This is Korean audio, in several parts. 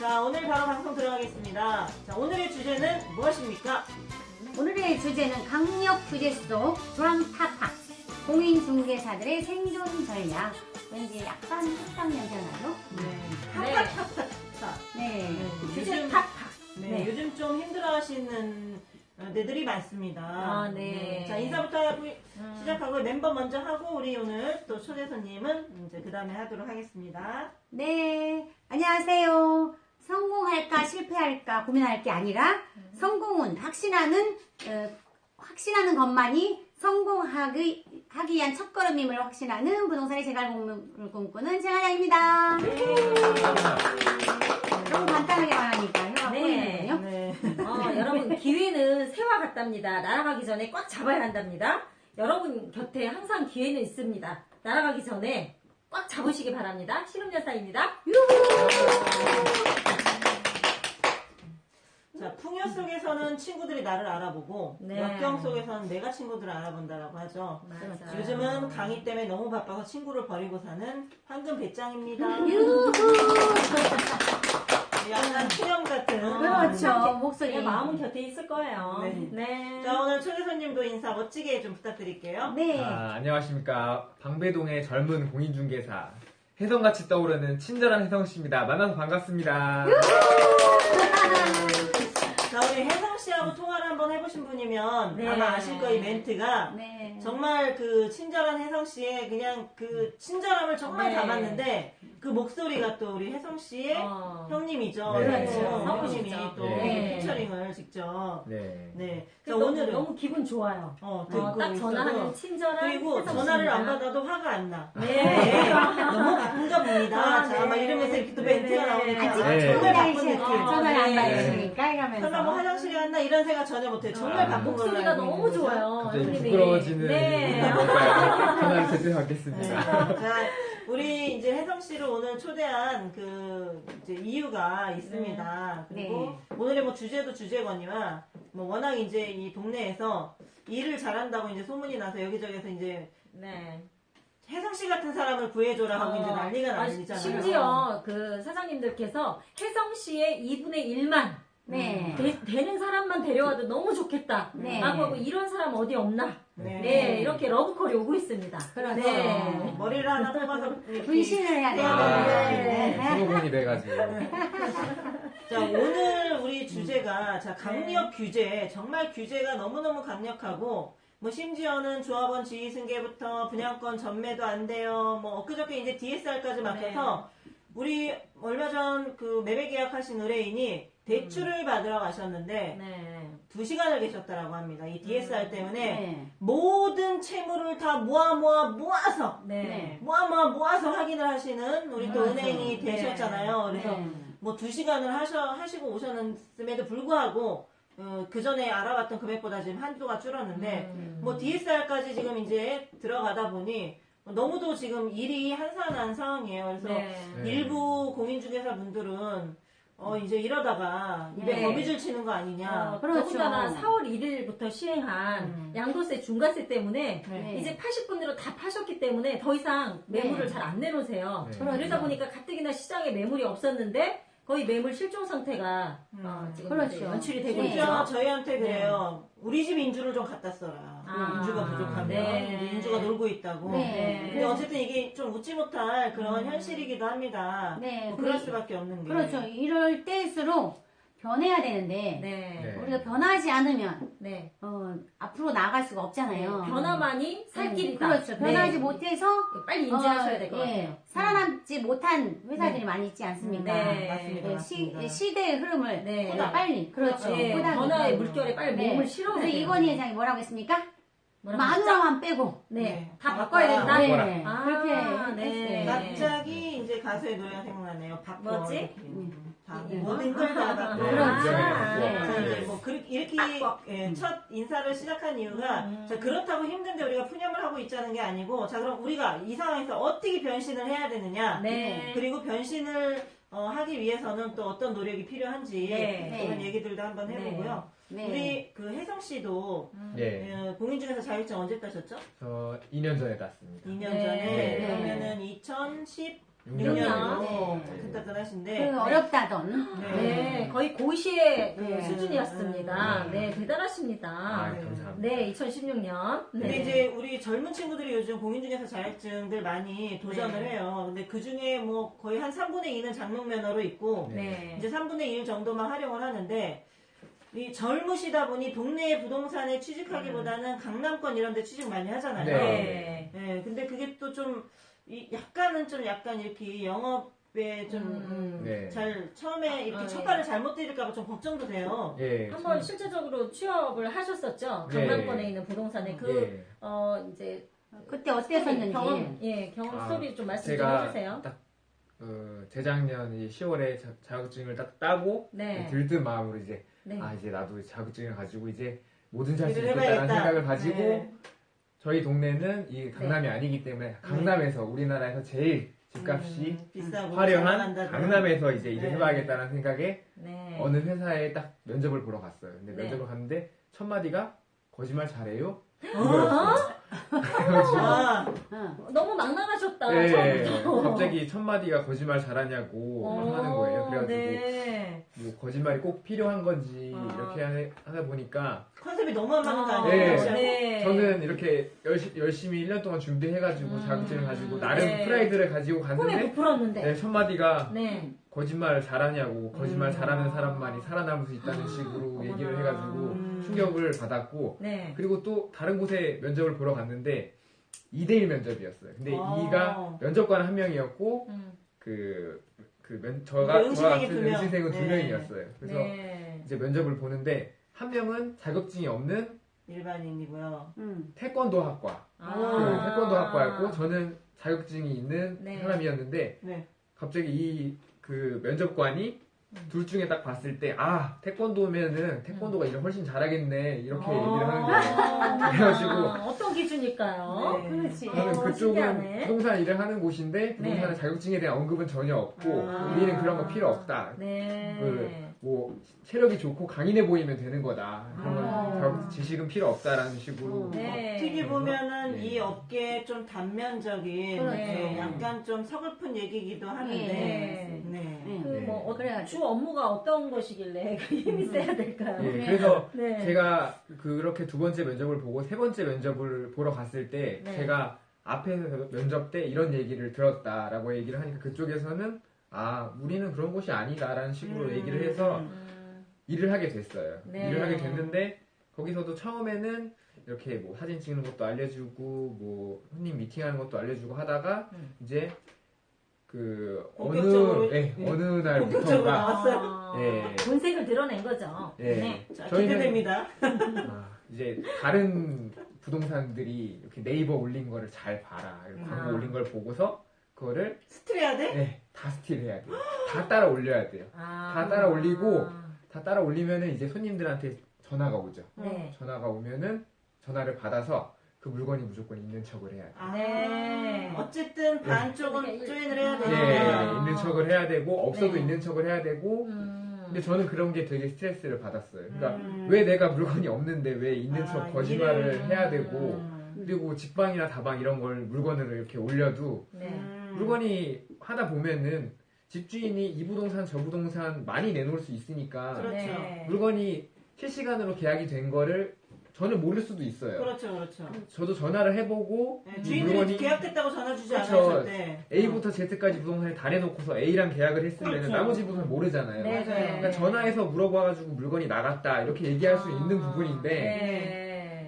자, 오늘 바로 방송 들어가겠습니다. 자, 오늘의 주제는 무엇입니까? 오늘의 주제는 강력 규제 속 조랑타파 공인중개사들의 생존 전략 왠지 약간 특상 냄새 나죠? 네. 탑탑탑탑. 네. 규제 탑탑. 네, 네. 요즘 좀 힘들어하시는 데들이 많습니다. 아, 네. 자, 인사부터 하고 음. 시작하고 멤버 먼저 하고 우리 오늘 또 초대 손님은 이제 그 다음에 하도록 하겠습니다. 네, 안녕하세요. 성공할까 실패할까 고민할 게 아니라 성공은 확신하는 어, 확신하는 것만이 성공하기 하기 위한 첫걸음임을 확신하는 부동산의 재갈공을 꿈꾸는 재활량입니다. 너무 간단하게 말하니까 혀가 네. 꼬이는군요. 네. 어, 여러분 기회는 새와 같답니다. 날아가기 전에 꽉 잡아야 한답니다. 여러분 곁에 항상 기회는 있습니다. 날아가기 전에 꽉 잡으시기 바랍니다. 실험여사입니다. 자, 풍요 속에서는 친구들이 나를 알아보고 네. 역경 속에서는 내가 친구들을 알아본다라고 하죠. 맞아요. 요즘은 강의 때문에 너무 바빠서 친구를 버리고 사는 황금 배짱입니다. 유후. 약간 투영 같은. 그렇죠. 목소리. 그냥 마음은 곁에 있을 거예요. 네. 네. 자, 오늘 초대 손님도 인사 멋지게 좀 부탁드릴게요. 네. 아, 안녕하십니까. 방배동의 젊은 공인중개사. 혜성같이 떠오르는 친절한 혜성씨입니다. 만나서 반갑습니다. 자, 우리 혜성 씨하고 통화를 한번 해보신 분이면 네. 아마 아실 거예요, 이 멘트가. 네. 정말 그 친절한 혜성 씨의 그냥 그 친절함을 정말 네. 담았는데 그 목소리가 또 우리 혜성 씨의 어. 형님이죠. 네. 그래서 그렇죠. 사모님이 사모님이죠. 또 네. 피처링을 직접. 네. 네. 자, 너무, 오늘은 너무 기분 좋아요. 어, 어, 듣고 딱 전화하는 친절한 그리고 혜성 전화를 안 씨입니다. 받아도 화가 안 나. 네. 너무 바쁜가 봅니다. 아, 자, 네. 막 이러면서 이렇게 또 네, 멘트가 네. 나오니까 아직 네. 정말 전화를 느낌. 어, 전화를 안 네. 받으시니까 이러면서. 설마 뭐 화장실에 갔나 이런 생각 전혀 못 해요. 정말 아, 목소리가 너무. 좋아요. 갑자기. 부끄러워지는 네. 전화를 제대로 네. 자, 우리 이제 혜성 씨를 오늘 초대한 그 이제 이유가 있습니다. 그리고 오늘의 뭐 주제도 주제거니와 뭐 워낙 이제 이 동네에서 일을 잘한다고 이제 소문이 나서 여기저기서 이제 네. 혜성 씨 같은 사람을 구해줘라 하고 어, 이제 난리가 아, 나잖아요. 심지어 그 사장님들께서 혜성 씨의 2분의 1만 네. 되 는 사람만 데려와도 너무 좋겠다. 네. 라고 하고 이런 사람 어디 없나? 네. 네, 이렇게 러브콜이 오고 있습니다. 그렇죠. 네. 머리를 하나 뽑아서 분신을 해야 돼요. 아, 네. 수고분이 돼가지고. 자, 오늘 우리 주제가, 자, 강력 규제. 정말 규제가 너무너무 강력하고, 뭐, 심지어는 조합원 지휘 승계부터 분양권 전매도 안 돼요. 뭐, 엊그저께 이제 DSR까지 맡겨서, 우리 얼마 전 그 매매 계약하신 의뢰인이 대출을 받으러 가셨는데, 네. 두 시간을 계셨다라고 합니다. 이 DSR 때문에 네. 모든 채무를 다 모아 모아 모아서, 네. 모아 모아 모아서 확인을 하시는 우리 또. 은행이 네. 되셨잖아요. 그래서 네. 뭐두 시간을 하셔, 하시고 오셨음에도 불구하고, 어, 그 전에 알아봤던 금액보다 지금 한도가 줄었는데, 음. 뭐 DSR까지 지금 이제 들어가다 보니, 너무도 지금 일이 한산한 상황이에요. 그래서 네. 네. 일부 공인중개사 분들은, 어, 이제 이러다가 입에 네. 거미줄 치는 거 아니냐. 어, 그렇죠. 더군다나 4월 1일부터 시행한 음. 양도세 중과세 때문에 네. 이제 80분으로 다 파셨기 때문에 더 이상 매물을 네. 잘안 내놓으세요. 네. 그러다 보니까 가뜩이나 시장에 매물이 없었는데 거의 매물 실종 상태가 음. 어, 지금 그렇죠. 이제 연출이 되고 네. 있죠. 심지어 저희한테 그래요. 우리 집 인주를 좀 갖다 써라. 아, 인주가 부족하면. 네. 인주가 놀고 있다고. 네. 근데 어쨌든 이게 좀 웃지 못할 그런 음. 현실이기도 합니다. 네. 뭐 그럴 수밖에 없는 게. 그렇죠. 이럴 때일수록 변해야 되는데 네. 네. 우리가 변하지 않으면 네. 어, 앞으로 나갈 수가 없잖아요. 변화만이 살 음, 길이다. 그렇죠. 변하지 네. 못해서 빨리 인지하셔야 어, 될것 예, 같아요. 살아남지 못한 회사들이 많이 있지 않습니까? 네. 맞습니다. 예, 맞습니다. 시, 시대의 흐름을 네. 보다 빨리 그렇죠. 네. 보다 변화의 물결에 빨리 네. 몸을 실어야 그래서 돼요. 이건희 회장이 뭐라고 했습니까? 마누라만 빼고 네. 네. 다 바꿔야 된다. 네. 바꿔라. 아, 그렇게 네. 했어요. 갑자기 이제 가수의 노래가 생각나네요. 바꿔. 뭐지? 이렇게. 음. 다 네. 모든 걸 다 바꿔. 네. 그렇죠. 인정해요. 네. 자, 네. 이제 뭐 그렇게 이렇게 예, 첫 인사를 시작한 이유가 음. 자, 그렇다고 힘든데 우리가 푸념을 하고 있자는 게 아니고 자 그럼 우리가 이 상황에서 어떻게 변신을 해야 되느냐 네. 그리고 변신을 어, 하기 위해서는 또 어떤 노력이 필요한지 네. 그런 얘기들도 한번 네. 해보고요. 네. 우리 그 혜성 씨도 예. 예, 공인중개사 자격증 언제 따셨죠? 저 2년 전에 땄습니다. 2년 네. 전에 네. 그러면은 2010 육년. 6년으로 네. 따끈따끈하신데 그 어렵다던. 네, 거의 고시의 그 네. 수준이었습니다. 음. 네, 대단하십니다. 아, 네. 감사합니다. 네, 2016년. 근데 네. 이제 우리 젊은 친구들이 요즘 공인중개사 자격증들 많이 도전을 네. 해요. 근데 그 중에 뭐 거의 한 3분의 2는 장롱 면허로 있고 네. 이제 3분의 1 정도만 활용을 하는데 이 젊으시다 보니 동네 부동산에 취직하기보다는 강남권 이런 데 취직 많이 하잖아요. 네. 네, 근데 그게 또 좀 약간은 좀 약간 이렇게 영업에 좀 음. 네. 잘 처음에 이렇게 아, 첫 네. 발을 잘못 들일까봐 좀 걱정도 돼요. 예. 한번 실제적으로 취업을 하셨었죠? 네. 강남권에 있는 부동산에 그, 예. 어, 이제. 그때 어땠었는지. 경험, 예, 경험 아, 스토리 좀 말씀 좀 제가 해주세요. 딱 어, 재작년 이 10월에 자, 극증을 딱 따고 네. 들뜬 마음으로 이제 네. 아 이제 나도 자격증을 가지고 이제 뭐든지 할 수 일을 있겠다는 해봐야겠다. 생각을 가지고 네. 저희 동네는 이 강남이 아니기 때문에 강남에서 우리나라에서 제일 집값이 음, 비싸고 화려한 장난한다더라. 강남에서 이제 일을 네. 해봐야겠다는 생각에 네. 어느 회사에 딱 면접을 보러 갔어요. 근데 네. 면접을 갔는데 첫 마디가 거짓말 잘해요? 어? 이거였어요. 그래가지고 아, 어. 너무 막 나가셨다, 네, 처음부터. 갑자기 첫 마디가 거짓말 잘하냐고 어, 하는 거예요. 그래가지고 네. 뭐 거짓말이 꼭 필요한 건지 아. 이렇게 하- 하다 보니까 컨셉이 너무 안 맞는 거 아, 아니에요? 네. 네. 저는 이렇게 열시, 열심히 1년 동안 준비해가지고 음, 자격증을 가지고 나름 네. 프라이드를 가지고 갔는데 부풀었는데. 네, 첫 마디가 네. 거짓말 잘하냐고 거짓말 음. 잘하는 사람만이 살아남을 수 있다는 식으로. 얘기를 해가지고 음. 충격을 받았고 네. 그리고 또 다른 곳에 면접을 보러 갔는데 2대1 면접이었어요. 근데 아. 이가 면접관 한 명이었고 음. 그, 그 면, 저가, 응시생이 저와 같은 두 명. 응시생은 두 네. 명이었어요. 그래서 네. 이제 면접을 보는데 한 명은 자격증이 없는 일반인이고요. 음. 태권도 학과 아. 그 태권도 학과였고 저는 자격증이 있는 네. 사람이었는데 네. 갑자기 이 그 면접관이 음. 둘 중에 딱 봤을 때 아 태권도면은 태권도가 일을 훨씬 잘하겠네 이렇게 어. 얘기를 하는 거예요. 아, 그래가지고 어떤 기준일까요? 네. 그렇지. 저는 어, 그쪽은 신기하네. 부동산 일을 하는 곳인데 부동산의 네. 자격증에 대한 언급은 전혀 없고 아. 우리는 그런 거 필요 없다. 네. 그, 뭐 체력이 좋고 강인해 보이면 되는 거다. 그런 건 아. 지식은 필요 없다라는 식으로 어. 네. 어떻게 보면은 네. 이 업계에 좀 단면적인 그렇죠. 네, 약간 좀 서글픈 얘기기도 하는데 네. 네. 네. 그 네. 뭐 어, 그래가지고. 주 업무가 어떤 것이길래 그 힘이 세야 될까요? 예. 그래서 네. 제가 그렇게 두 번째 면접을 보고 세 번째 면접을 보러 갔을 때 네. 제가 앞에서 면접 때 이런 얘기를 들었다라고 얘기를 하니까 그쪽에서는 아 우리는 그런 곳이 아니다라는 식으로 음. 얘기를 해서 음, 일을 하게 됐어요. 네. 일을 하게 됐는데 거기서도 처음에는 이렇게 뭐 사진 찍는 것도 알려주고 뭐 손님 미팅하는 것도 알려주고 하다가 음. 이제 그 어느 본격적으로- 예, 네. 어느 날부터가 나왔어요. 아, 예. 본색을 드러낸 거죠. 예. 네. 자, 기대됩니다. 아, 이제 다른 부동산들이 이렇게 네이버 올린 거를 잘 봐라. 광고 아. 올린 걸 보고서 그거를 스트레야 돼? 예, 다 스틸해야 돼요. 다 따라 올려야 돼요. 아. 다 따라 올리고 다 따라 올리면은 이제 손님들한테 전화가 오죠. 네. 전화가 오면은 전화를 받아서 그 물건이 무조건 있는 척을 해야 돼요. 아, 네. 어쨌든 반쪽은 그러니까 조인을 해야 네. 예, 되니까. 있는 척을 해야 되고 없어도 네. 있는 척을 해야 되고 음. 근데 저는 그런 게 되게 스트레스를 받았어요. 그러니까 음. 왜 내가 물건이 없는데 왜 있는 척 아, 거짓말을 일을- 해야 되고 음. 그리고 직방이나 다방 이런 걸 물건을 이렇게 올려도 네. 음. 물건이 하다 보면은 집주인이 이 부동산 저 부동산 많이 내놓을 수 있으니까 그렇죠. 네. 물건이 실시간으로 계약이 된 거를 저는 모를 수도 있어요. 그렇죠, 그렇죠. 저도 전화를 해보고 네, 이 주인들이 물건이 계약됐다고 전화 주지 그렇죠. 않았을 때. A부터 Z까지 부동산을 다 내놓고서 A랑 계약을 했으면 그렇죠. 나머지 부동산 모르잖아요. 네. 그러니까 전화해서 물어봐가지고 물건이 나갔다 이렇게 얘기할 수 있는 아, 부분인데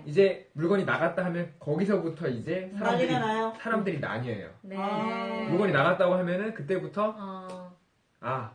네. 이제 물건이 나갔다 하면 거기서부터 이제 사람들이 난리가 나요. 사람들이 나뉘어요. 네. 아. 물건이 나갔다고 하면은 그때부터 어, 아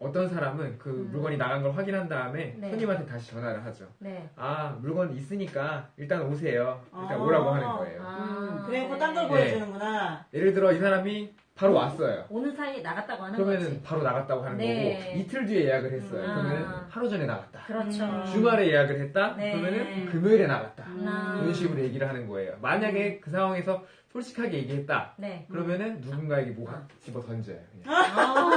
어, 떤 사람은 그 음. 물건이 나간 걸 확인한 다음에 네. 손님한테 다시 전화를 하죠. 네. 아 물건 있으니까 일단 오세요. 일단 아. 오라고 하는 거예요. 아, 그래갖고 네. 딴걸 네. 보여주는구나. 예를 들어 이 사람이 바로 왔어요. 오는 사이에 나갔다고 하는 그러면은 거지. 바로 나갔다고 하는 네. 거고 이틀 뒤에 예약을 했어요. 음. 그러면 아. 하루 전에 나갔다. 그렇죠. 음. 주말에 예약을 했다. 네. 그러면은 금요일에 나갔다. 아. 이런 식으로 얘기를 하는 거예요. 만약에 그 상황에서 솔직하게 얘기했다. 네. 그러면은 누군가에게 뭐 아. 집어 던져요. 아,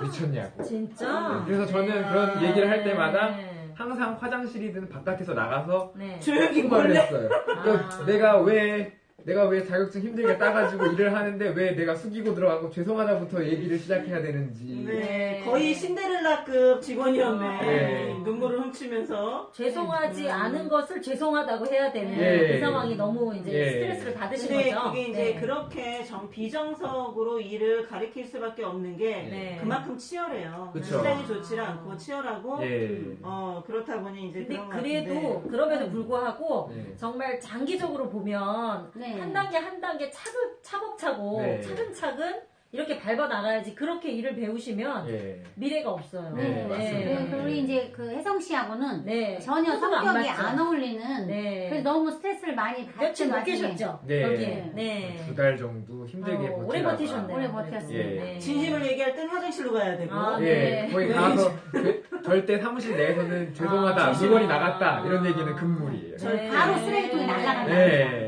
네. 미쳤냐고. 진짜? 그래서 저는 네. 그런 얘기를 할 때마다 네. 항상 화장실이든 바깥에서 나가서 네. 조용히 그 말을. 했어요. 그러니까 아. 내가 왜 내가 왜 자격증 힘들게 따가지고 일을 하는데 왜 내가 숙이고 들어가고 죄송하다부터 얘기를 시작해야 되는지. 네, 네. 거의 신데렐라급 직원이었네. 네. 눈물을 훔치면서. 죄송하지 음. 않은 것을 죄송하다고 해야 되는 예. 그 상황이 너무 이제 예. 스트레스를 받으신 근데 거죠. 그게 이제 네. 그렇게 정, 비정석으로 일을 가리킬 수밖에 없는 게 네. 그만큼 치열해요. 그쵸. 시장이 좋지 않고 치열하고 예. 어 그렇다 보니 이제 근데 그래도 같은데. 그럼에도 불구하고 네. 정말 장기적으로 보면 네. 한 단계 한 단계 차근 차곡차곡 네. 차근차근 이렇게 밟아 나가야지 그렇게 일을 배우시면 예. 미래가 없어요. 네, 맞습니다. 그, 우리 이제 그 혜성 씨하고는 네. 전혀 호흡은 안 성격이 맞죠. 안 어울리는 네. 그래서 너무 스트레스를 많이 며칠 받은 못 계셨죠? 네. 여기에. 네. 두 달 정도 힘들게 어, 버티다가. 오래 버티셨네요. 오래 버텼어요. 예. 네. 진심을 얘기할 땐 화장실로 가야 되고 아, 예, 네. 거기 가서 그- 절대 사무실 내에서는 죄송하다, 아, 물건이. 나갔다 이런 얘기는 금물이에요. 네. 바로 쓰레기통에 날아간다. 네, 아.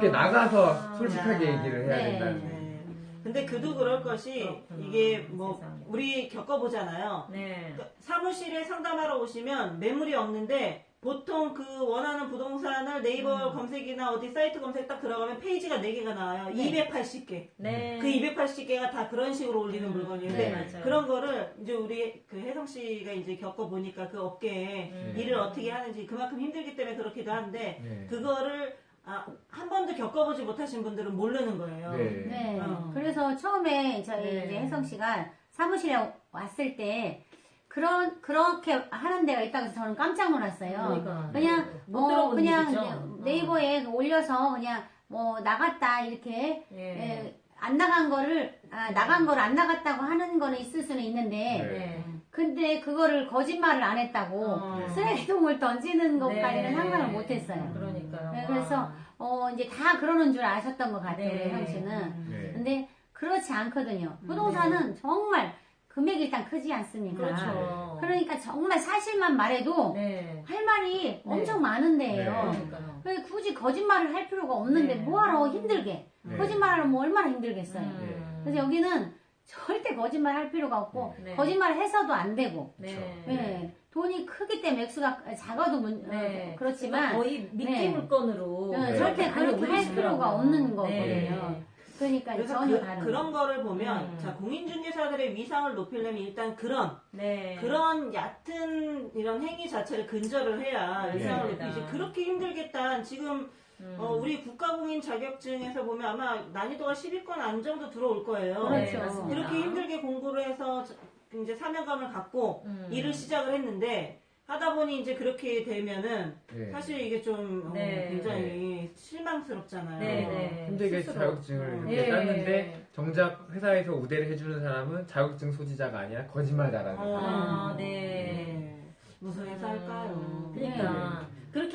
밖에 나가서 솔직하게 아. 얘기를 해야 네. 된다는. 네. 근데 그도 그럴 것이 그렇구나. 이게 뭐 세상에. 우리 겪어보잖아요. 네. 그러니까 사무실에 상담하러 오시면 매물이 없는데 보통 그 원하는 부동산을 네이버 음. 검색이나 어디 사이트 검색 딱 들어가면 페이지가 4개가 나와요. 네. 280개. 네. 그 280개가 다 그런 식으로 올리는 음. 물건이에요. 네. 그런 거를 이제 우리 그 혜성 씨가 이제 겪어보니까 그 업계에 음. 일을 어떻게 하는지 그만큼 힘들기 때문에 그렇기도 한데 네. 그거를 아, 한 번도 겪어보지 못하신 분들은 모르는 거예요. 네. 네. 어. 그래서 처음에 저희 네. 이제 혜성 씨가 사무실에 왔을 때 그런 그렇게 하는 데가 있다고 해서 저는 깜짝 놀랐어요. 그러니까. 그냥 못뭐 들어본 그냥 일이죠. 어. 네이버에 올려서 그냥 뭐 나갔다 이렇게 예. 예, 안 나간 거를 아, 나간 거를 안 나갔다고 하는 거는 있을 수는 있는데 네. 근데 그거를 거짓말을 안 했다고 어. 쓰레기통을 던지는 네. 것까지는 상상을 못했어요. 그러니까요. 네, 그래서 어 이제 다 그러는 줄 아셨던 것 같아요, 네. 씨는. 네. 근데 그렇지 않거든요. 부동산은 정말 금액이 일단 크지 않습니까? 그렇죠. 그러니까 정말 사실만 말해도 네. 할 말이 엄청 많은데요. 그러니까요. 왜 굳이 거짓말을 할 필요가 없는데 네. 뭐하러 힘들게 네. 거짓말하면 뭐 얼마나 힘들겠어요. 음. 그래서 여기는 절대 거짓말 할 필요가 없고 네. 거짓말을 해서도 안 되고 네. 네. 돈이 크기 때문에 액수가 작아도 문, 네. 어, 그렇지만 거의 미끼 네. 물건으로 네, 네. 절대 그렇게 할. 필요가 없는 거거든요. 네. 그러니까 그래서 전혀 그, 다른 그런 거를 보면 음. 자 공인중개사들의 위상을 높이려면 일단 그런 네. 그런 얕은 이런 행위 자체를 근절을 해야 네. 위상을. 높이지 그렇게 힘들겠다 지금 음. 어, 우리 국가공인 자격증에서 보면 아마 난이도가 10위권 안 정도 들어올 거예요. 그렇죠. 네, 맞습니다. 이렇게 힘들게 공부를 해서 저- 이제 사명감을 갖고 음. 일을 시작을 했는데 하다 보니 이제 그렇게 되면은 네. 사실 이게 좀 어, 네. 굉장히 실망스럽잖아요. 네, 네. 힘들게 스스로. 자격증을 음. 이렇게 예. 땄는데 정작 회사에서 우대를 해주는 사람은 자격증 소지자가 아니라 거짓말 잘하는 어. 사람. 아, 네. 네. 무슨 회사 할까요? 음, 그러니까 그렇게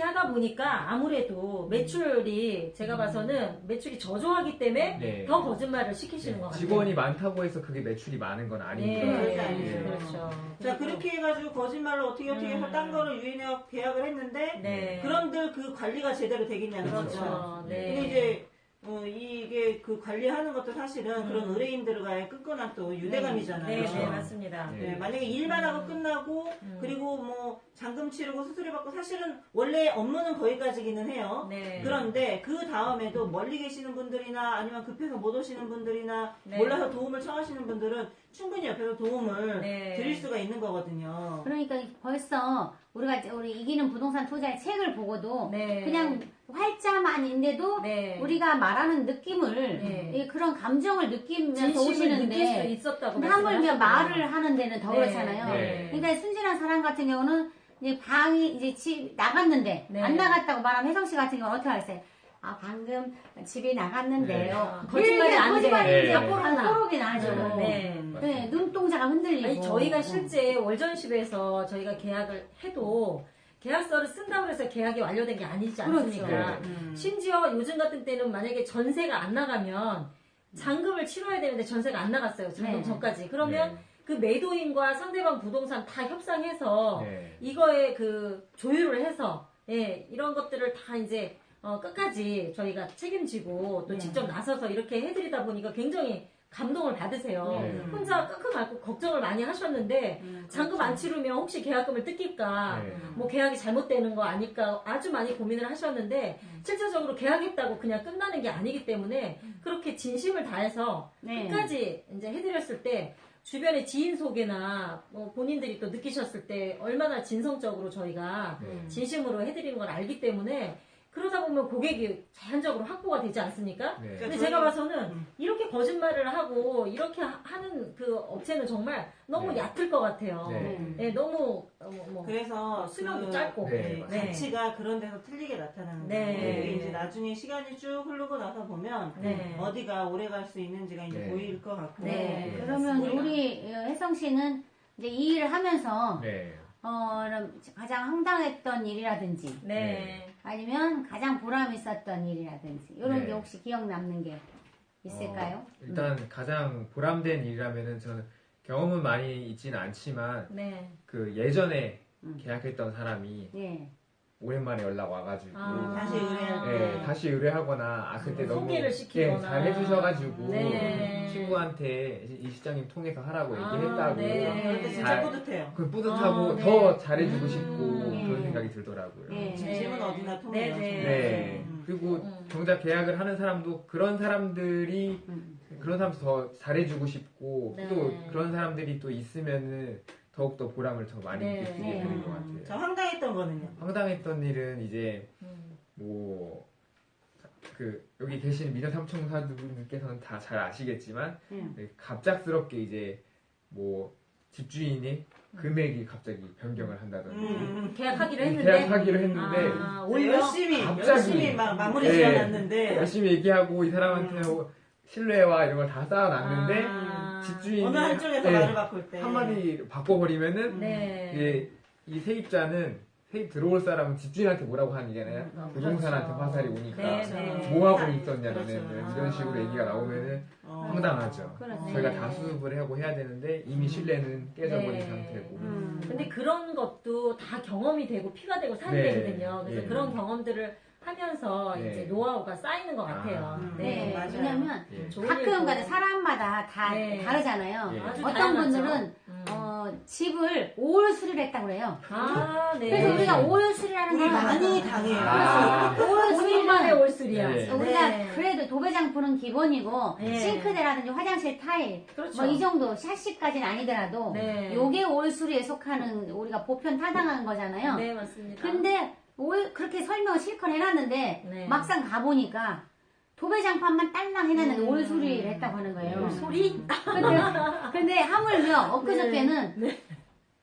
하다 보니까 아무래도 매출이 제가 봐서는 매출이 저조하기 때문에 네. 더 거짓말을 시키시는 것 같아요. 직원이 많다고 해서 그게 매출이 많은 건 아니니까. 절대 네, 아니죠. 그렇죠. 자 그렇게 해가지고 거짓말로 어떻게 어떻게 해서 음. 딴 거를 유인해서 계약을 했는데 네. 그런들 그 관리가 제대로 되겠냐는 거죠. 그렇죠. 네. 근데 이제 어, 이게 그 관리하는 것도 사실은 음. 그런 의뢰인들과의 끈끈한 또 유대감이잖아요. 네, 그렇죠. 네, 맞습니다. 네. 네, 만약에 일만 하고 끝나고 음. 그리고 뭐 잔금 치르고 수수료 받고 사실은 원래 업무는 거기까지기는 해요. 네. 그런데 그 다음에도 멀리 계시는 분들이나 아니면 급해서 못 오시는 분들이나 네. 몰라서 도움을 청하시는 분들은 충분히 옆에서 도움을 네. 드릴 수가 있는 거거든요. 그러니까 벌써 우리가 이제 우리 이기는 부동산 투자의 책을 보고도 네. 그냥 활자만인데도 네. 우리가 말하는 느낌을 네. 이 그런 감정을 느끼면서 오시는데 있었다고 하물며. 말을 하는 데는 더 네. 그렇잖아요. 네. 그러니까 순진한 사람 같은 경우는 이제 방이 이제 집 나갔는데 네. 안 나갔다고 말하면 혜성 씨 같은 경우는 어떻게 하겠어요? 아 방금 집에 나갔는데요. 네. 거짓말이 안 돼. 거짓말인지 네. 뽀록. 뽀록이 나죠. 네. 네, 눈동자가 흔들리고. 아니 저희가 실제 월전십에서 저희가 계약을 해도 계약서를 쓴다고 해서 계약이 완료된 게 아니지 않습니까? 그렇죠. 음. 심지어 요즘 같은 때는 만약에 전세가 안 나가면 잔금을 치러야 되는데 전세가 안 나갔어요. 잔금 네. 전까지. 그러면 그 매도인과 상대방 부동산 다 협상해서 네. 이거에 그 조율을 해서 예, 이런 것들을 다 이제 어, 끝까지 저희가 책임지고 또 네. 직접 나서서 이렇게 해드리다 보니까 굉장히 감동을 받으세요. 네. 혼자 끙끙 앓고 걱정을 많이 하셨는데 음, 잔금 안 치르면 혹시 계약금을 뜯길까? 네. 뭐 계약이 잘못되는 거 아닐까? 아주 많이 고민을 하셨는데 실질적으로 계약했다고 그냥 끝나는 게 아니기 때문에 그렇게 진심을 다해서 네. 끝까지 이제 해드렸을 때 주변의 지인 소개나 뭐 본인들이 또 느끼셨을 때 얼마나 진성적으로 저희가 네. 진심으로 해드리는 걸 알기 때문에 그러다 보면 고객이 자연적으로 확보가 되지 않습니까? 네. 근데 제가 봐서는 음. 이렇게 거짓말을 하고 이렇게 하- 하는 그 업체는 정말 너무 네. 얕을 것 같아요. 네. 네, 너무 어, 뭐, 뭐 그래서 수명도 그 짧고 네. 네, 가치가 그런 데서 틀리게 나타나는 네. 거예요. 이게 이제 나중에 시간이 쭉 흐르고 나서 보면 네. 어디가 오래 갈 수 있는지가 이제 네. 보일 것 같고. 네. 네. 그러면 우리 어, 혜성 씨는 이제 이 일을 하면서 네. 어, 가장 황당했던 일이라든지 네. 아니면 가장 보람 있었던 일이라든지 이런 네. 게 혹시 기억 남는 게 있을까요? 어, 일단 가장 보람된 일이라면은 저는 경험은 많이 있지는 않지만 네. 그 예전에 음. 계약했던 사람이 예. 오랜만에 연락 와가지고 아. 다시 의뢰할 네, 때. 다시 의뢰하거나 아 그때 음, 너무 소개를 시키거나. 예, 잘 해주셔가지고 네. 친구한테 이 시장님 통해서 하라고 아, 얘기했다고 네. 때 진짜 잘- 뿌듯해요. 그 뿌듯하고 아, 네. 더 잘해주고 음. 싶고 네. 그런 생각이 들더라고요. 네. 진심은 어디나 통해요. 네, 네. 네. 음. 그리고 음. 정작 계약을 하는 사람도 그런 사람들이 음. 그런 사람도 더 잘해주고 싶고 네. 또 그런 사람들이 또 있으면은 더욱더 보람을 더 많이 네. 느끼게 네. 되는 것 음, 저 같아요. 황당했던 거는요. 황당했던 일은 이제 음. 뭐 그 여기 계신 미녀 삼총사분들께서는 다 잘 아시겠지만 예. 네, 갑작스럽게 이제 뭐 집주인이 금액이 갑자기 변경을 한다든지 음. 계약하기로 했는데 계약하기로 했는데 아, 저 오히려 열심히 갑자기. 열심히 막 마무리 네. 지어놨는데 열심히 얘기하고 이 사람한테 뭐 신뢰와 이런 걸 다 쌓아놨는데 아. 집주인이 어느 한쪽에서 네, 말을 바꿀 때 한마디 바꿔버리면은 네. 이게 이 세입자는 세입 들어올 사람은 집주인한테 뭐라고 하는 게 아니라 음, 부동산한테 그렇죠. 화살이 오니까 네, 네. 뭐 하고 아, 있었냐 그렇죠. 너네는 이런 식으로 얘기가 나오면은 어. 황당하죠. 그렇죠. 저희가 네. 다 수습을 하고 해야 되는데 이미 신뢰는 깨져버린 네. 상태고 음. 근데 그런 것도 다 경험이 되고 피가 되고 살이 네. 되거든요. 그래서 예. 그런 경험들을 하면서 네. 이제 노하우가 쌓이는 것 같아요. 아. 네. 맞아요. 왜냐면 예. 가끔. 가다 사람마다 다 네. 다르잖아요. 예. 아주 어떤 다양하죠. 분들은 음. 어, 집을 올 수리를 했다고 그래요. 아, 네. 그래서 네. 우리가 올 수리라는 우리 건 많이 당해요. 아. 올 본인만의 수리는 올술이야. 네. 우리가 네. 그래도 도배장품은 기본이고 네. 싱크대라든지 화장실 타일 그렇죠. 뭐이 정도 샤시까지는 아니더라도 네. 요게 올수리에 속하는 우리가 보편 타당한 거잖아요. 네, 맞습니다. 근데 올 그렇게 설명을 실컷 해놨는데 네. 막상 가보니까 도배장판만 딸랑 해놨는데 음. 올수리를 했다고 하는 거예요. 음. 소리? 근데, 근데 하물며 엊그저께는 네.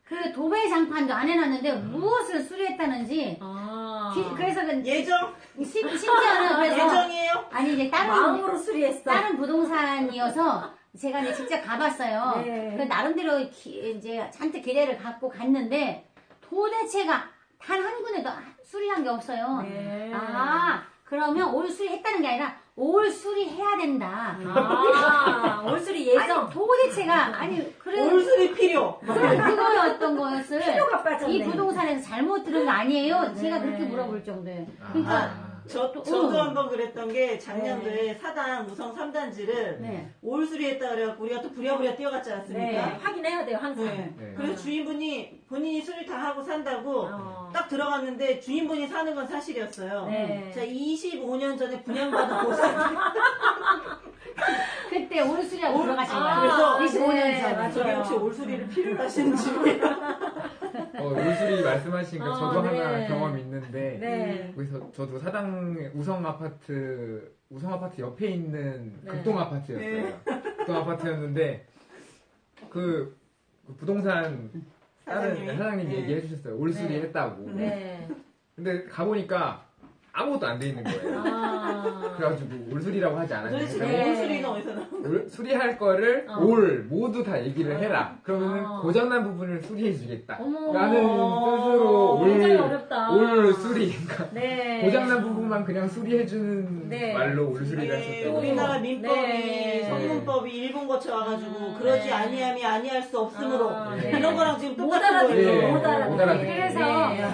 그 도배장판도 안 해놨는데 무엇을 수리했다는지 아. 기- 그래서 그 예정 심- 심지어는 그래서 예정이에요. 아니 이제 다른 마음으로 수리했어. 다른 부동산이어서 제가 이제 직접 가봤어요. 네. 그 나름대로 기- 이제 잔뜩 기대를 갖고 갔는데 도대체가 단 한 군데도 수리한 게 없어요. 네. 아 그러면 올 수리했다는 게 아니라 올 수리해야 된다. 아, 올수리 예정. 아니 도대체가 아니 그래 올수리 필요. 그 그거였던 것을 필요가 빠졌네. 이 부동산에서 잘못 들은 거 아니에요? 네. 제가 그렇게 물어볼 정도예요. 그러니까 아. 저, 또- 저도 어. 한번 그랬던 게 작년도에 사당 우성 3단지를 네. 올 수리했다 그래갖고 우리가 또 부랴부랴 뛰어갔지 네, 않습니까? 확인해야 돼요, 항상. 네. 네. 그래서 주인분이 본인이 수리 다 하고 산다고 어. 딱 들어갔는데 주인분이 사는 건 사실이었어요. 네. 자, 25년 전에 분양받은 보상. 그때 올 수리하고 올- 들어가신 아, 거예요. 그래서 25년 네, 전에. 맞아요. 저기 혹시 올 수리를 필요로 하시는지. 어, 올수리 말씀하신 거 아, 저도 네. 하나 경험이 있는데 네. 그래서 저도 사당 우성 아파트 우성 아파트 옆에 있는 네. 극동 아파트였어요. 극동 아파트였는데 그, 그 부동산 다른 사장님이? 사장님 네. 얘기해 주셨어요. 올수리 네. 했다고. 네. 근데 가보니까 아무것도 안 돼 있는 거예요. 아. 그래가지고 올수리라고 하지. 도대체 네. 올수리는 어디서 나온 올- 수리할 거를 어. 올 모두 다 얘기를 해라. 그러면 어. 고장난 부분을 수리해 주겠다. 어머. 라는 뜻으로 굉장히 올, 어렵다. 올 수리. 그러니까 네. 고장난 부분만 그냥 수리해주는 네. 말로 올 수리를 이게 했었다고. 네, 우리나라 민법이 네. 성문법이 일본 거쳐 와가지고 음, 그러지 네. 아니함이 아니할 수 없으므로 아, 네. 이런 거랑 지금 못 똑같은. 거예요. 네. 못 알아듣죠. 못 알아듣죠. 그래서 네.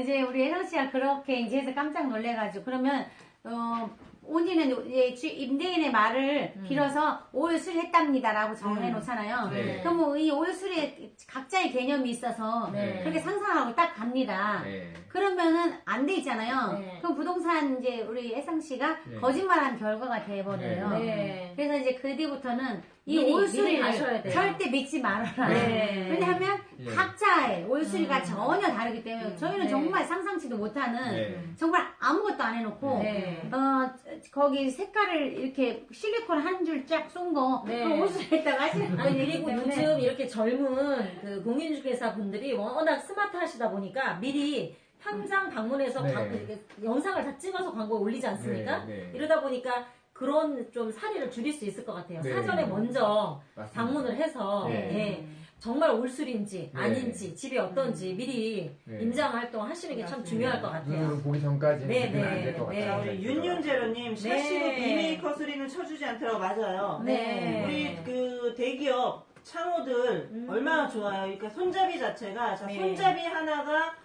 이제 우리 혜성 씨가 그렇게 이제 해서 깜짝 놀래가지고 그러면 어 온지는 이제 주- 임대인의 말을 음. 빌어서 오일수리 했답니다라고 정해 놓잖아요. 네. 그럼 뭐 이 오일수리에 각자의 개념이 있어서 네. 그렇게 상상하고 딱 갑니다. 네. 그러면은 안 돼 있잖아요. 네. 그럼 부동산 이제 우리 혜성 씨가 네. 거짓말한 결과가 돼버려요. 네. 그래서 이제 그 뒤부터는 이 미리, 올수리를 가셔야 돼요. 절대 믿지 말아라. 네. 왜냐하면 예. 각자의 올수리가 음. 전혀 다르기 때문에 음. 저희는 네. 정말 상상치도 못하는 네. 정말 아무것도 안 해놓고 네. 어 거기 색깔을 이렇게 실리콘 한 줄 쫙 쏜거 네. 올수리했다고 하시는 아니 그리고 때문에 요즘 이렇게 젊은 그 공인중개사 분들이 워낙 스마트하시다 보니까 미리 현장 방문해서 네. 광- 영상을 다 찍어서 광고에 올리지 않습니까? 네, 네. 이러다 보니까 그런 좀 사례를 줄일 수 있을 것 같아요. 네. 사전에 먼저 맞습니다. 방문을 해서 네. 예, 정말 올술인지 네. 아닌지 집이 어떤지 미리 네. 임장 활동 하시는 게 참. 중요할 것 같아요. 눈으로 보기 전까지는 네, 네, 안될 것 네. 같아요. 자, 우리 윤윤재로님 샤시로 네. 비메이커 소리는 쳐주지 않더라고 맞아요. 네. 우리 그 대기업 창호들 음. 얼마나 좋아요. 그러니까 손잡이 자체가 자, 네. 손잡이 하나가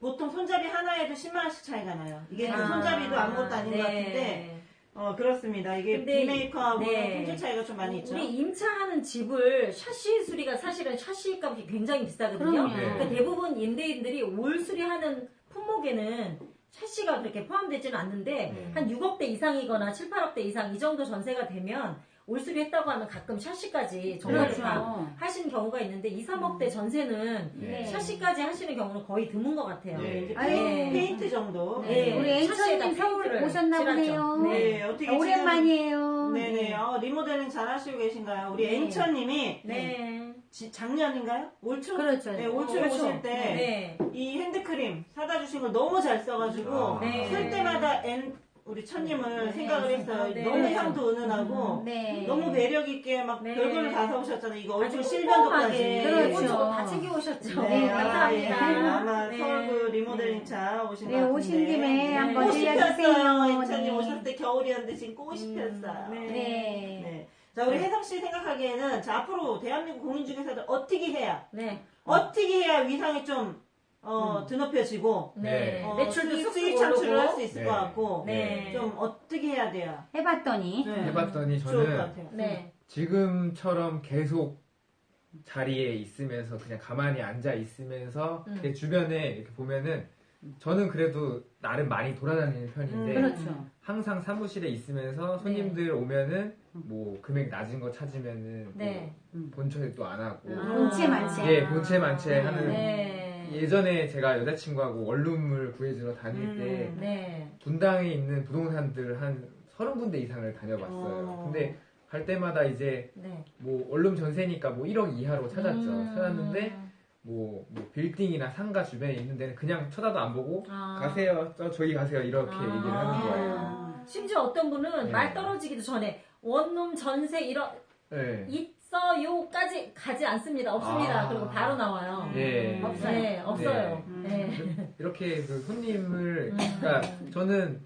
보통 손잡이 하나에도 10만 원씩 차이가 나요. 이게 그 아, 손잡이도 아무것도 아닌 네. 것 같은데 어 그렇습니다. 이게 근데 비메이커하고 네. 품질 차이가 좀 많이 있죠. 우리 임차하는 집을 샤시 수리가 사실은 샤시 값이 굉장히 비싸거든요. 그럼요. 네. 그러니까 대부분 임대인들이 올 수리하는 품목에는 샤시가 그렇게 포함되지는 않는데 네. 한 6억대 이상이거나 7, 8억대 이상 이 정도 전세가 되면 올 수리 했다고 하면 가끔 샤시까지 정말 그렇죠. 다 하시는 경우가 있는데 2, 3억대 전세는 네. 샤시까지 하시는 경우는 거의 드문 것 같아요. 네. 네, 페인트 정도. 네. 우리 샤시에다 앵처님 서울 오셨나. 보네요. 네, 어떻게 지금- 오랜만이에요. 네네. 어, 리모델링 잘 하시고 계신가요? 우리 네. 앵처님이 네. 지- 작년인가요? 올초? 그렇죠. 네, 올초 어, 오실 때 네. 이 핸드크림 사다 주신 걸 너무 잘 써가지고 아. 네. 쓸 때마다 엔 우리 천님을 네. 생각을 했어요. 네. 너무 향도 은은하고 네. 너무 매력 있게 막 네. 별거를 다 사오셨잖아요. 이거 얼굴. 꼼꼼하게 그렇죠. 이것저것 다 챙겨 오셨죠. 네, 감사합니다. 아, 예. 네. 서울 그 리모델링 차 오신 네, 것 같은데. 오신 김에 한번 꽃이 들려주세요. 폈어요. 네. 오셨을 때 겨울이었는데 지금 꽃이 폈어요. 네. 네. 네. 자, 우리 혜성 씨 생각하기에는 자, 앞으로 대한민국 공인중개사들 어떻게 해야 네. 어떻게 해야 위상이 좀 어, 드높여지고 네. 어, 매출도 수익, 쑥쑥 창출을 오르고. 할수 있을 네. 것 같고 네. 좀 어떻게 해야 돼요? 해봤더니 네. 해봤더니 좋을 것 저는 같아요. 네. 지금처럼 계속 자리에 있으면서 그냥 가만히 앉아 있으면서 음. 내 주변에 이렇게 보면은 저는 그래도 나름 많이 돌아다니는 편인데 음. 그렇죠. 항상 사무실에 있으면서 손님들 오면은 뭐 금액 낮은 거 찾으면은 네. 뭐 본처리도 안 하고 음. 본체 만체. 예 본체 만체 네. 하는 네. 예전에 제가 여자친구하고 원룸을 구해주러 다닐 때 음. 네. 분당에 있는 부동산들 한 서른 군데 이상을 다녀봤어요. 어. 근데 갈 때마다 이제 네. 뭐 원룸 전세니까 뭐 1억 이하로 찾았죠. 음. 찾았는데 뭐, 뭐 빌딩이나 상가 주변에 있는 데는 그냥 쳐다도 안 보고 아. 가세요. 저 저기 가세요. 이렇게 아. 얘기를 하는 거예요. 심지어 어떤 분은 네. 말 떨어지기도 전에 원룸 전세 이런 네. 있 어요까지 가지 않습니다. 없습니다. 아. 그리고 바로 나와요. 네. 없어요. 네, 없어요. 네. 네. 이렇게 그 손님을 음. 그러니까 저는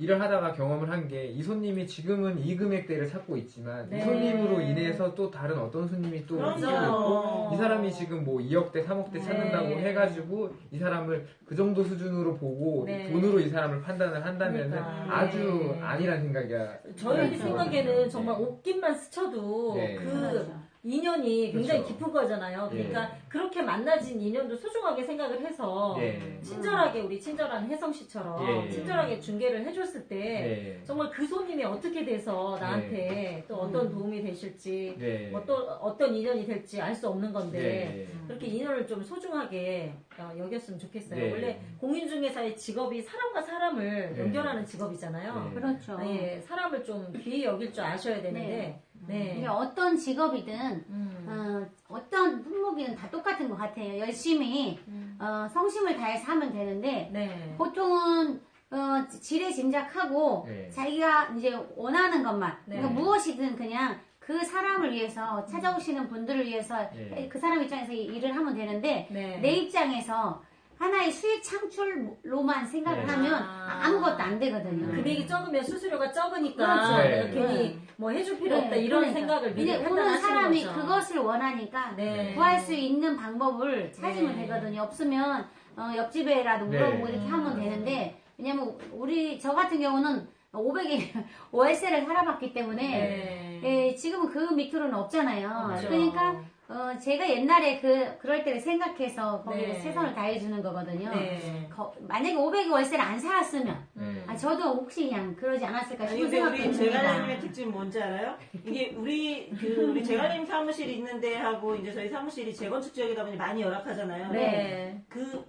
일을 하다가 경험을 한 게 이 손님이 지금은 이 금액대를 찾고 있지만 네. 이 손님으로 인해서 또 다른 어떤 손님이 또. 생기고 있고 이 사람이 지금 뭐 2억대, 3억대 네. 찾는다고 해가지고 이 사람을 그 정도 수준으로 보고 네. 돈으로 이 사람을 판단을 한다면 그러니까. 아주 네. 아니란 생각이야. 저희 그렇죠. 생각에는 정말 네. 옷깃만 스쳐도 네. 그 그렇죠. 인연이 굉장히 그렇죠. 깊은 거잖아요. 그러니까 예. 그렇게 만나진 인연도 소중하게 생각을 해서 예. 친절하게 우리 친절한 혜성 씨처럼 예. 친절하게 중개를 해줬을 때 네. 정말 그 손님이 어떻게 돼서 나한테 또 어떤 도움이 되실지 네. 뭐또 어떤 인연이 될지 알 수 없는 건데 네. 그렇게 인연을 좀 소중하게 어, 여겼으면 좋겠어요. 네. 원래 공인중개사의 직업이 사람과 사람을 네. 연결하는 직업이잖아요. 네. 그렇죠. 예, 사람을 좀 귀히 여길 줄 아셔야 되는데, 네. 이게 어떤 직업이든 음. 어, 떤 품목이든 다 똑같은 것 같아요. 열심히 음. 어, 성심을 다해서 하면 되는데 네. 보통은 어, 지레 짐작하고 네. 자기가 이제 원하는 것만 네. 그러니까 무엇이든 그냥 그 사람을 위해서 찾아오시는 분들을 위해서 네. 그 사람 입장에서 이 일을 하면 되는데 네. 내 입장에서 하나의 수익 창출로만 생각을 네. 하면 아. 아무것도 안 되거든요. 금액이 적으면 수수료가 적으니까 그렇죠. 내가 네. 괜히 뭐 해줄 필요 네, 없다 이런 그러니까. 생각을 미리 판단하시는 사람이 거죠. 그것을 원하니까 네. 구할 수 있는 방법을 찾으면 네. 되거든요. 없으면 어, 옆집에라도 물어보고 네. 이렇게 하면 되는데 왜냐면 우리 저 같은 경우는 500에 월세를 살아봤기 때문에 네. 예, 지금은 그 밑으로는 없잖아요. 그렇죠. 그러니까 어, 제가 옛날에 그 그럴 때를 생각해서 거기에 네. 최선을 다해주는 거거든요. 네. 거- 만약에 500에 월세를 안 살았으면 음. 아, 저도 혹시 그냥 그러지 않았을까 아니, 싶은 근데 생각도 우리. 제갈님의 특징 뭔지 알아요? 이게 우리 그 우리 제갈님 사무실 있는데 하고 이제 저희 사무실이 재건축 지역이다 보니 많이 열악하잖아요. 네. 그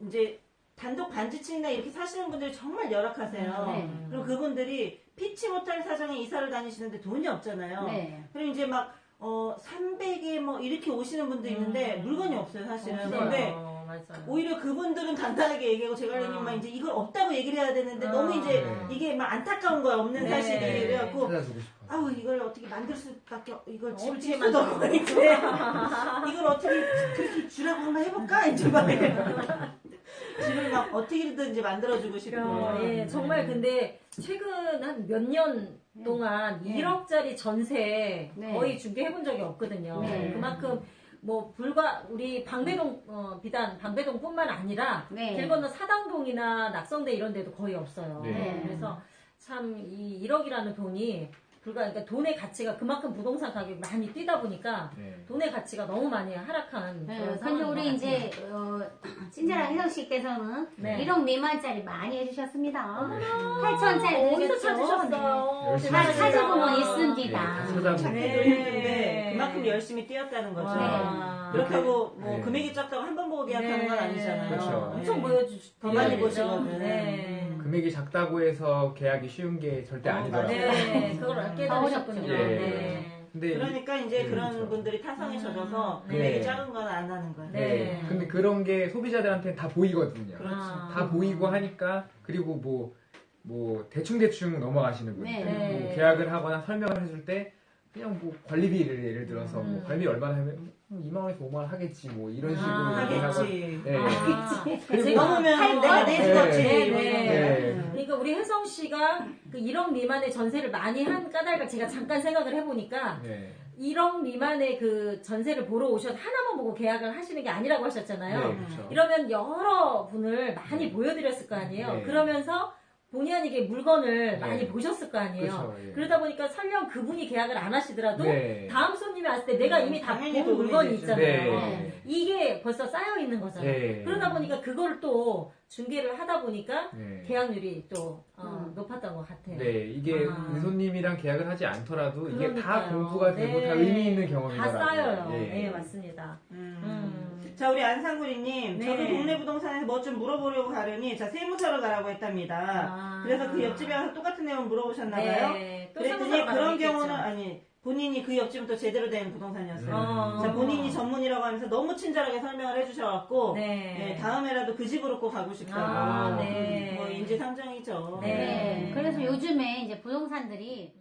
이제 단독 반지층이나 이렇게 사시는 분들이 정말 열악하세요. 네. 그리고 그분들이 피치 못할 사정에 이사를 다니시는데 돈이 없잖아요. 네. 그리고 이제 막 어, 300에 뭐 이렇게 오시는 분도 있는데 음. 물건이 없어요, 사실은. 없어요. 근데 맞아요. 오히려 그분들은 단단하게 얘기하고 제갈님만 아. 이제 이걸 없다고 얘기를 해야 되는데 아. 너무 이제 네. 이게 막 안타까운 거야 없는 네. 사실이 네. 그래갖고 찾아주고 싶어. 아우 이걸 어떻게 만들 수밖에 없- 이걸 집을 어떻게 질 수도 만들어? 없고 이제 이걸 어떻게 그렇게 주라고 한번 해볼까 이제 막 집을 막 어떻게든지 만들어주고 싶고 어, 예, 정말 근데 최근 한 몇 년 동안 네. 1억짜리 전세 네. 거의 중개해 본 적이 없거든요. 네. 그만큼 뭐 불과 우리 방배동 어, 비단 방배동뿐만 아니라 네. 길 건너 사당동이나 낙성대 이런 데도 거의 없어요. 네. 그래서 참 이 1억이라는 돈이 불과 그러니까 돈의 가치가 그만큼 부동산 가격이 많이 뛰다 보니까 네. 돈의 가치가 너무 많이 하락한 네, 그런 근데 상황인 것 우리 같아요. 이제 어, 친절한 혜성 씨께서는 네. 1억 미만짜리 많이 해주셨습니다. 8천짜리 어디서. 찾으셨어요? 열심히 다. 찾아보면 네, 있습니다. 찾아보고. 찾기도 네. 그만큼 열심히 뛰었다는 거죠 와. 그렇다고 뭐 네. 금액이 작다고 한 번 보고 계약하는 건 네. 아니잖아요 그렇죠. 네. 엄청 보여주 더 많이 보시거든. 네. 금액이 작다고 해서 계약이 쉬운 게 절대 어, 아니더라고요. 네, 그걸 깨달으셨군요. 예. 네. 근데 그러니까 이제 네, 그런 그렇죠. 분들이 타성에 젖어서 음. 금액이 네. 작은 건 안 하는 거예요 네. 네. 근데 그런 게 소비자들한테는 다 보이거든요. 그렇죠. 아. 다 보이고 하니까 그리고 뭐, 뭐 대충 대충 넘어가시는 분들 네. 네. 뭐 계약을 하거나 설명을 해줄 때 그냥 뭐 관리비를 예를 들어서 음. 뭐 관리비 얼마나 하면 2만 원에서 5만 원 하겠지 뭐 이런 식으로 아, 얘기하고 하겠지 네. 아, 그리고 제가 할 내가 거. 내 수가 없지 네, 뭐 네. 네. 음. 그러니까 우리 혜성 씨가 그 1억 미만의 전세를 많이 한 까닭을 제가 잠깐 생각을 해보니까 네. 1억 미만의 그 전세를 보러 오셔서 하나만 보고 계약을 하시는 게 아니라고 하셨잖아요. 네, 그렇죠. 이러면 여러 분을 많이 네. 보여드렸을 거 아니에요. 네. 그러면서 본의 아니게 물건을 네. 많이 보셨을 거 아니에요. 그렇죠. 예. 그러다 보니까 설령 그분이 계약을 안 하시더라도 네. 다음 손님이 왔을 때 내가 이미 다 본 물건이. 있잖아요. 네. 이게 벌써 쌓여 있는 거잖아요. 네. 그러다 보니까 그걸 또 중개를 하다 보니까 네. 계약률이 또 어, 음. 높았던 것 같아요. 네, 이게 아. 의손님이랑 계약을 하지 않더라도 이게 다 그러니까요. 공부가 되고 네. 다 의미 있는 다 경험이더라고요. 쌓여요. 예. 네, 맞습니다. 음. 음. 자 우리 안상구리님 네. 저도 동네 부동산에서 뭐 좀 물어보려고 가려니 자 세무사로 가라고 했답니다 아. 그래서 그 옆집에 가서 똑같은 내용 물어보셨나봐요 네. 또 그랬더니 그런. 경우는 아니 본인이 그 옆집은 또 제대로 된 부동산이었어요 어. 자, 본인이 전문이라고 하면서 너무 친절하게 설명을 해주셔갖고 네. 네, 다음에라도 그 집으로 꼭 가고 싶다고 아, 네. 뭐 인지상정이죠 네. 네. 그래서 요즘에 이제 부동산들이